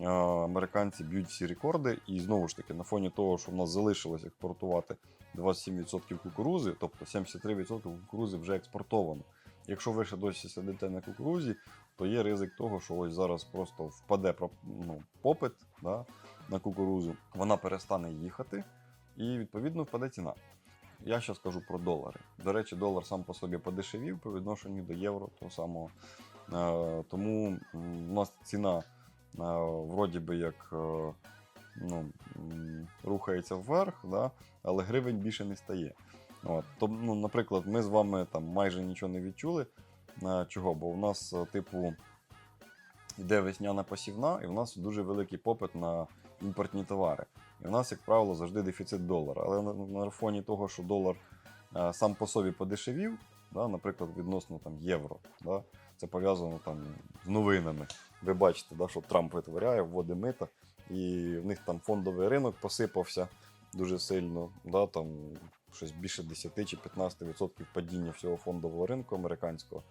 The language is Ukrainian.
е, американці б'ють всі рекорди. І знову ж таки, на фоні того, що в нас залишилось експортувати 27% кукурузи, тобто 73% кукурузи вже експортовано. Якщо ви ще досі сидите на кукурузі, то є ризик того, що ось зараз просто впаде ну, попит да, на кукурузу, вона перестане їхати, і відповідно впаде ціна. Я ще скажу про долари. До речі, долар сам по собі подешевів по відношенню до євро того самого. Е, тому у нас ціна вроді би як е, ну, рухається вверх, да, але гривень більше не стає. От. То, ну, наприклад, ми з вами там майже нічого не відчули. Е, Чого? Бо в нас, е, типу, йде весняна посівна, і в нас дуже великий попит на імпортні товари. І в нас, як правило, завжди дефіцит долара. Але на, на фоні того, що долар е, сам по собі подешевів, да, наприклад, відносно там, євро, да, це пов'язано там, з новинами. Ви бачите, да, що Трамп витворяє, вводить мита, і в них там фондовий ринок посипався дуже сильно. Да, там, щось більше 10 чи 15% падіння всього фондового ринку американського.